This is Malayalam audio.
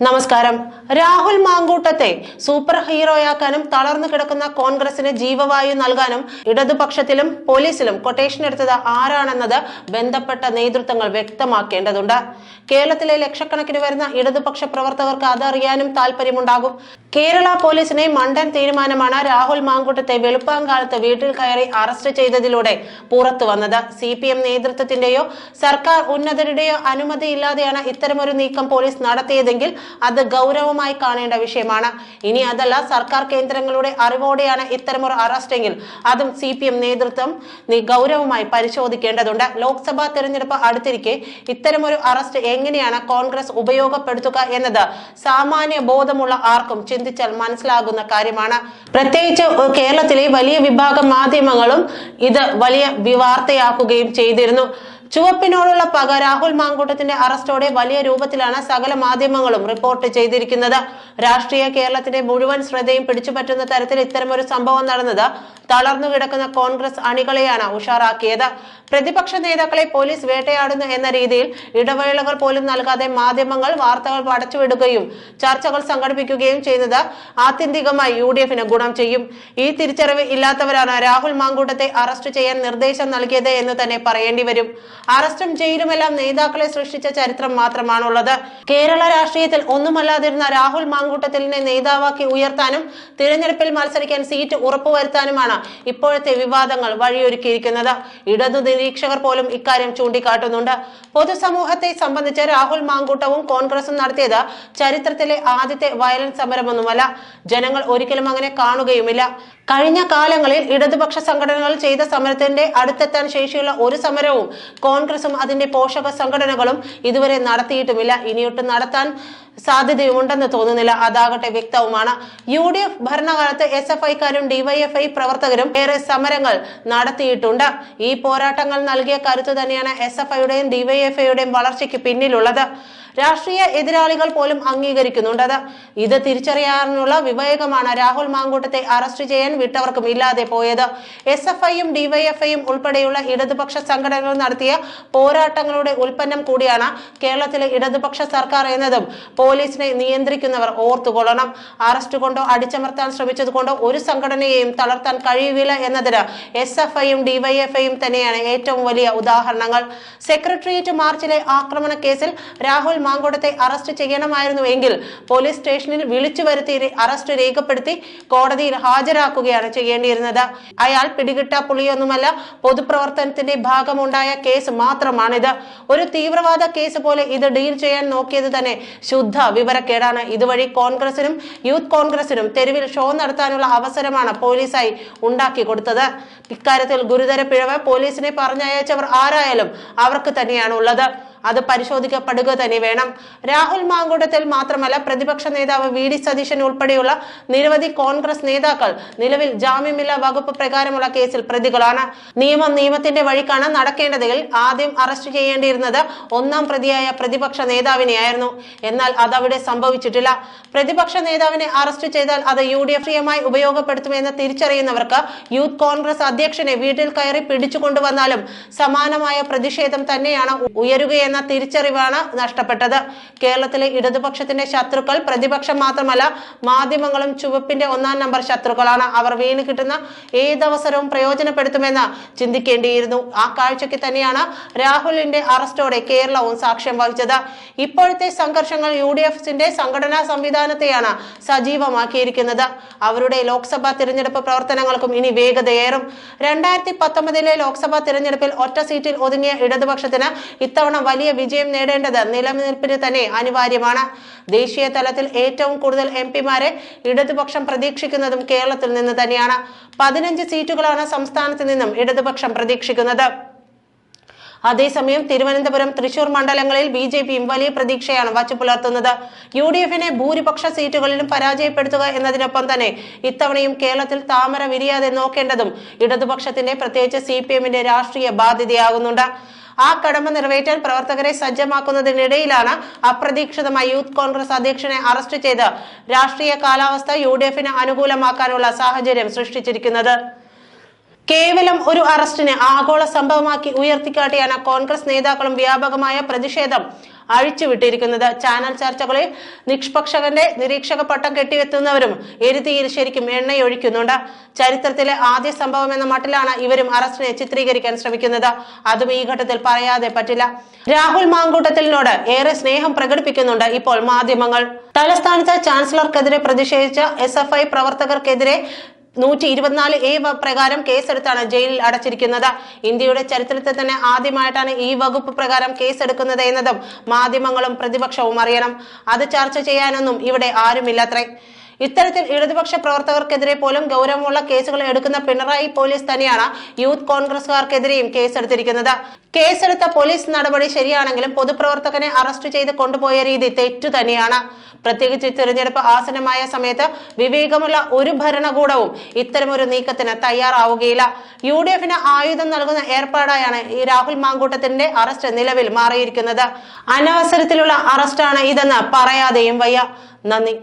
നമസ്കാരം. രാഹുൽ മാങ്കൂട്ടത്തെ സൂപ്പർ ഹീറോയാക്കാനും തളർന്നു കിടക്കുന്ന കോൺഗ്രസിന് ജീവവായു നൽകാനും ഇടതുപക്ഷത്തിലും പോലീസിലും കൊട്ടേഷൻ എടുത്തത് ആരാണെന്നത് ബന്ധപ്പെട്ട നേതൃത്വങ്ങൾ വ്യക്തമാക്കേണ്ടതുണ്ട്. കേരളത്തിലെ ലക്ഷക്കണക്കിന് വരുന്ന ഇടതുപക്ഷ പ്രവർത്തകർക്ക് അതറിയാനും താല്പര്യമുണ്ടാകും കേരള പോലീസിനെ മണ്ടൻ തീരുമാനമാണ് രാഹുൽ മാങ്കൂട്ടത്തെ വെളുപ്പാങ്കാലത്ത് വീട്ടിൽ കയറി അറസ്റ്റ് ചെയ്തതിലൂടെ പുറത്തു വന്നത്. സി പി എം നേതൃത്വത്തിന്റെയോ സർക്കാർ ഉന്നതരുടെയോ അനുമതിയില്ലാതെയാണ് ഇത്തരമൊരു നീക്കം പോലീസ് നടത്തിയതെങ്കിൽ അത് ഗൗരവമായി കാണേണ്ട വിഷയമാണ്. ഇനി അതല്ല സർക്കാർ കേന്ദ്രങ്ങളുടെ അറിവോടെയാണ് ഇത്തരമൊരു അറസ്റ്റെങ്കിൽ അതും സി പി എം നേതൃത്വം ഗൗരവമായി പരിശോധിക്കേണ്ടതുണ്ട്. ലോക്സഭാ തെരഞ്ഞെടുപ്പ് അടുത്തിരിക്കെ ഇത്തരമൊരു അറസ്റ്റ് എങ്ങനെയാണ് കോൺഗ്രസ് ഉപയോഗപ്പെടുത്തുക എന്നത് സാമാന്യ ബോധമുള്ള ആർക്കും ചിന്തിച്ചാൽ മനസ്സിലാകുന്ന കാര്യമാണ്. പ്രത്യേകിച്ച് കേരളത്തിലെ വലിയ വിഭാഗം മാധ്യമങ്ങളും ഇത് വലിയ വിവാർത്തയാക്കുകയും ചെയ്തിരുന്നു. ചുവപ്പിനോടുള്ള പക രാഹുൽ മാങ്കൂട്ടത്തിന്റെ അറസ്റ്റോടെ വലിയ രൂപത്തിലാണ് സകല മാധ്യമങ്ങളും റിപ്പോർട്ട് ചെയ്തിരിക്കുന്നത്. രാഷ്ട്രീയ കേരളത്തിന്റെ മുഴുവൻ ശ്രദ്ധയും പിടിച്ചുപറ്റുന്ന തരത്തിൽ ഇത്തരമൊരു സംഭവം നടന്നത് തളർന്നു കിടക്കുന്ന കോൺഗ്രസ് അണികളെയാണ് ഉഷാറാക്കിയത്. പ്രതിപക്ഷ നേതാക്കളെ പോലീസ് വേട്ടയാടുന്നു എന്ന രീതിയിൽ ഇടവേളകൾ പോലും നൽകാതെ മാധ്യമങ്ങൾ വാർത്തകൾ പടച്ചുവിടുകയും ചർച്ചകൾ സംഘടിപ്പിക്കുകയും ചെയ്യുന്നത് ആത്യന്തികമായി യു ഡി എഫിന് ഗുണം ചെയ്യും. ഈ തിരിച്ചറിവ് ഇല്ലാത്തവരാണ് രാഹുൽ മാങ്കൂട്ടത്തെ അറസ്റ്റ് ചെയ്യാൻ നിർദ്ദേശം നൽകിയത് എന്ന് തന്നെ പറയേണ്ടി വരും. അറസ്റ്റും ജയിലുമെല്ലാം നേതാക്കളെ സൃഷ്ടിച്ച ചരിത്രം മാത്രമാണുള്ളത്. കേരള രാഷ്ട്രീയത്തിൽ ഒന്നുമല്ലാതിരുന്ന രാഹുൽ മാങ്കൂട്ടത്തിലിനെ നേതാവാക്കി ഉയർത്താനും തിരഞ്ഞെടുപ്പിൽ മത്സരിക്കാൻ സീറ്റ് ഉറപ്പുവരുത്താനുമാണ് ഇപ്പോഴത്തെ വിവാദങ്ങൾ വഴിയൊരുക്കിയിരിക്കുന്നത്. ഇടതു നിരീക്ഷകർ പോലും ഇക്കാര്യം ചൂണ്ടിക്കാട്ടുന്നുണ്ട്. പൊതുസമൂഹത്തെ സംബന്ധിച്ച് രാഹുൽ മാങ്കൂട്ടവും കോൺഗ്രസും നടത്തിയത് ചരിത്രത്തിലെ ആദ്യത്തെ വയലൻസ് സമരമൊന്നുമല്ല. ജനങ്ങൾ ഒരിക്കലും അങ്ങനെ കാണുകയുമില്ല. കഴിഞ്ഞ കാലങ്ങളിൽ ഇടതുപക്ഷ സംഘടനകൾ ചെയ്ത സമരത്തിന്റെ അടുത്തെത്താൻ ശേഷിയുള്ള ഒരു സമരവും കോൺഗ്രസും അതിന്റെ പോഷക സംഘടനകളും ഇതുവരെ നടത്തിയിട്ടുമില്ല. ഇനിയൊട്ടും നടത്താൻ സാധ്യതയുണ്ടെന്ന് തോന്നുന്നില്ല. അതാകട്ടെ വ്യക്തവുമാണ്. യു ഡി എഫ് ഭരണകാലത്ത് എസ് എഫ് ഐക്കാരും ഡിവൈഎഫ്ഐ പ്രവർത്തകരും ഏറെ സമരങ്ങൾ നടത്തിയിട്ടുണ്ട്. ഈ പോരാട്ടങ്ങൾ നൽകിയ കരുത്ത് തന്നെയാണ് എസ് എഫ് ഐയുടെയും ഡിവൈഎഫ്ഐയുടെയും വളർച്ചയ്ക്ക് പിന്നിലുള്ളത്. രാഷ്ട്രീയ എതിരാളികൾ പോലും അംഗീകരിക്കുന്നുണ്ട്. ഇത് തിരിച്ചറിയാനുള്ള വിവേകമാണ് രാഹുൽ മാങ്കൂട്ടത്തെ അറസ്റ്റ് ചെയ്യാൻ വിട്ടവർക്കും ഇല്ലാതെ പോയത്. എസ് എഫ് ഐയും ഡിവൈഎഫ്ഐയും ഉൾപ്പെടെയുള്ള ഇടതുപക്ഷ സംഘടനകൾ നടത്തിയ പോരാട്ടങ്ങളുടെ ഉൽപ്പന്നം കൂടിയാണ് കേരളത്തിലെ ഇടതുപക്ഷ സർക്കാർ എന്നതും പോലീസിനെ നിയന്ത്രിക്കുന്നവർ ഓർത്തുകൊള്ളണം. അറസ്റ്റ് കൊണ്ടോ അടിച്ചമർത്താൻ ശ്രമിച്ചത് കൊണ്ടോ ഒരു സംഘടനയെയും തളർത്താൻ കഴിയുകയില്ല എന്നതിന് എസ് എഫ് ഐയും ഡിവൈഎഫ്ഐയും തന്നെയാണ് ഏറ്റവും വലിയ ഉദാഹരണങ്ങൾ. സെക്രട്ടേറിയറ്റ് മാർച്ചിലെ ആക്രമണ കേസിൽ രാഹുൽ മാങ്കോടത്തെ അറസ്റ്റ് ചെയ്യണമായിരുന്നു എങ്കിൽ പോലീസ് സ്റ്റേഷനിൽ വിളിച്ചു വരുത്തി അറസ്റ്റ് രേഖപ്പെടുത്തി കോടതിയിൽ ഹാജരാക്കുകയാണ് ചെയ്യേണ്ടിയിരുന്നത്. അയാൾ പിടികിട്ട പുളിയൊന്നുമല്ല പൊതുപ്രവർത്തനത്തിന്റെ ഭാഗമുണ്ടായ കേസ് മാത്രമാണിത്. ഒരു തീവ്രവാദ കേസ് പോലെ ഇത് ഡീൽ ചെയ്യാൻ നോക്കിയത് തന്നെ ശുദ്ധ വിവരക്കേടാണ്. ഇതുവഴി കോൺഗ്രസിനും യൂത്ത് കോൺഗ്രസിനും തെരുവിൽ ഷോ നടത്താനുള്ള അവസരമാണ് പോലീസായി ഉണ്ടാക്കി കൊടുത്തത്. ഇക്കാര്യത്തിൽ ഗുരുതര പിഴവ് പോലീസിനെ പറഞ്ഞയച്ചവർ ആരായാലും അവർക്ക് തന്നെയാണ് ഉള്ളത് അത് പരിശോധിക്കപ്പെടുക തന്നെ വേണം. രാഹുൽ മാങ്കൂട്ടത്തിൽ മാത്രമല്ല പ്രതിപക്ഷ നേതാവ് വി ഡി സതീശൻ ഉൾപ്പെടെയുള്ള നിരവധി കോൺഗ്രസ് നേതാക്കൾ നിലവിൽ ജാമ്യമില്ലാ വകുപ്പ് പ്രകാരമുള്ള കേസിൽ പ്രതികളാണ്. നിയമം നിയമത്തിന്റെ വഴിക്കാണ് നടക്കേണ്ടതെങ്കിൽ ആദ്യം അറസ്റ്റ് ചെയ്യേണ്ടിയിരുന്നത് ഒന്നാം പ്രതിയായ പ്രതിപക്ഷ നേതാവിനെയായിരുന്നു. എന്നാൽ അതവിടെ സംഭവിച്ചിട്ടില്ല. പ്രതിപക്ഷ നേതാവിനെ അറസ്റ്റ് ചെയ്താൽ അത് യു ഡി എഫ് ഉപയോഗപ്പെടുത്തുമെന്ന് തിരിച്ചറിയുന്നവർക്ക് യൂത്ത് കോൺഗ്രസ് അധ്യക്ഷനെ വീട്ടിൽ കയറി പിടിച്ചുകൊണ്ടുവന്നാലും സമാനമായ പ്രതിഷേധം തന്നെയാണ് ഉയരുകയെന്ന തിരിച്ചറിവാണ് നഷ്ടപ്പെട്ടത്. കേരളത്തിലെ ഇടതുപക്ഷത്തിന്റെ ശത്രുക്കൾ പ്രതിപക്ഷം മാത്രമല്ല മാധ്യമങ്ങളും ചുവപ്പിന്റെ ഒന്നാം നമ്പർ ശത്രുക്കളാണ്. അവർ വീണ് കിട്ടുന്ന ഏതവസരവും പ്രയോജനപ്പെടുത്തുമെന്ന് ചിന്തിക്കേണ്ടിയിരുന്നു. ആ കാഴ്ചയ്ക്ക് തന്നെയാണ് രാഹുലിന്റെ അറസ്റ്റോടെ കേരളവും സാക്ഷ്യം വഹിച്ചത്. ഇപ്പോഴത്തെ സംഘർഷങ്ങൾ യു ഡി എഫിന്റെ സംഘടനാ സംവിധാനത്തെയാണ് സജീവമാക്കിയിരിക്കുന്നത്. അവരുടെ ലോക്സഭാ തിരഞ്ഞെടുപ്പ് പ്രവർത്തനങ്ങൾക്കും ഇനി വേഗതയേറും. രണ്ടായിരത്തി പത്തൊമ്പതിലെ ലോക്സഭാ തിരഞ്ഞെടുപ്പിൽ ഒറ്റ സീറ്റിൽ ഒതുങ്ങിയ ഇടതുപക്ഷത്തിന് ഇത്തവണ വലിയ വിജയം നേടേണ്ടത് നിലനിൽപ്പിന് തന്നെ അനിവാര്യമാണ്. ദേശീയ തലത്തിൽ ഏറ്റവും കൂടുതൽ എം പിമാരെ ഇടതുപക്ഷം പ്രതീക്ഷിക്കുന്നതും കേരളത്തിൽ നിന്ന് തന്നെയാണ്. പതിനഞ്ച് സീറ്റുകളാണ് സംസ്ഥാനത്ത് നിന്നും ഇടതുപക്ഷം പ്രതീക്ഷിക്കുന്നത്. അതേസമയം തിരുവനന്തപുരം തൃശൂർ മണ്ഡലങ്ങളിൽ ബി ജെ പിയും വലിയ പ്രതീക്ഷയാണ് വച്ചു പുലർത്തുന്നത് യു ഡി എഫിനെ ഭൂരിപക്ഷ സീറ്റുകളിലും പരാജയപ്പെടുത്തുക എന്നതിനൊപ്പം തന്നെ ഇത്തവണയും കേരളത്തിൽ താമര വിരിയാതെ നോക്കേണ്ടതും ഇടതുപക്ഷത്തിന്റെ പ്രത്യേകിച്ച് സി പി എമ്മിന്റെ രാഷ്ട്രീയ ബാധ്യതയാകുന്നുണ്ട്. ആ കടമ നിറവേറ്റാൻ പ്രവർത്തകരെ സജ്ജമാക്കുന്നതിനിടയിലാണ് അപ്രതീക്ഷിതമായി യൂത്ത് കോൺഗ്രസ് അധ്യക്ഷനെ അറസ്റ്റ് ചെയ്ത് രാഷ്ട്രീയ കാലാവസ്ഥ യു അനുകൂലമാക്കാനുള്ള സാഹചര്യം സൃഷ്ടിച്ചിരിക്കുന്നത്. കേവലം ഒരു അറസ്റ്റിനെ ആഗോള സംഭവമാക്കി ഉയർത്തിക്കാട്ടിയാണ് കോൺഗ്രസ് നേതാക്കളും വ്യാപകമായ പ്രതിഷേധം അഴിച്ചുവിട്ടിരിക്കുന്നത്. ചാനൽ ചർച്ചകളിൽ നിഷ്പക്ഷകന്റെ നിരീക്ഷക പട്ടം കെട്ടിവെത്തുന്നവരും എരുതിയിൽ ശരിക്കും എണ്ണയൊഴിക്കുന്നുണ്ട്. ചരിത്രത്തിലെ ആദ്യ സംഭവം എന്ന മട്ടിലാണ് ഇവരും അറസ്റ്റിനെ ചിത്രീകരിക്കാൻ ശ്രമിക്കുന്നത്. അതും ഈ ഘട്ടത്തിൽ പറയാതെ പറ്റില്ല. രാഹുൽ മാങ്കൂട്ടത്തിലിനോട് ഏറെ സ്നേഹം പ്രകടിപ്പിക്കുന്നുണ്ട് ഇപ്പോൾ മാധ്യമങ്ങൾ. തലസ്ഥാനത്ത് ചാൻസലർക്കെതിരെ പ്രതിഷേധിച്ച എസ് എഫ് ഐ പ്രവർത്തകർക്കെതിരെ നൂറ്റി ഇരുപത്തിനാല് എ പ്രകാരം കേസെടുത്താണ് ജയിലിൽ അടച്ചിരിക്കുന്നത്. ഇന്ത്യയുടെ ചരിത്രത്തിൽ തന്നെ ആദ്യമായിട്ടാണ് ഈ വകുപ്പ് പ്രകാരം കേസെടുക്കുന്നത് എന്നതും മാധ്യമങ്ങളും പ്രതിപക്ഷവും അറിയണം. അത് ചർച്ച ചെയ്യാനൊന്നും ഇവിടെ ആരുമില്ലത്രേ ഇത്തരത്തിൽ ഇടതുപക്ഷ പ്രവർത്തകർക്കെതിരെ പോലും ഗൗരവമുള്ള കേസുകൾ എടുക്കുന്ന പിണറായി പോലീസ് തന്നെയാണ് യൂത്ത് കോൺഗ്രസുകാർക്കെതിരെയും കേസെടുത്തിരിക്കുന്നത്. കേസെടുത്ത പോലീസ് നടപടി ശരിയാണെങ്കിലും പൊതുപ്രവർത്തകനെ അറസ്റ്റ് ചെയ്ത് കൊണ്ടുപോയ രീതി തെറ്റു തന്നെയാണ്. പ്രത്യേകിച്ച് തിരഞ്ഞെടുപ്പ് ആസന്നമായ സമയത്ത് വിവേകമുള്ള ഒരു ഭരണകൂടവും ഇത്തരമൊരു നീക്കത്തിന് തയ്യാറാവുകയില്ല. യു ഡി എഫിന് ആയുധം നൽകുന്ന ഏർപ്പാടായാണ് ഈ രാഹുൽ മാങ്കൂട്ടത്തിന്റെ അറസ്റ്റ് നിലവിൽ മാറിയിരിക്കുന്നത്. അനവസരത്തിലുള്ള അറസ്റ്റാണ് ഇതെന്ന് പറയാതെയും വയ്യ. നന്ദി.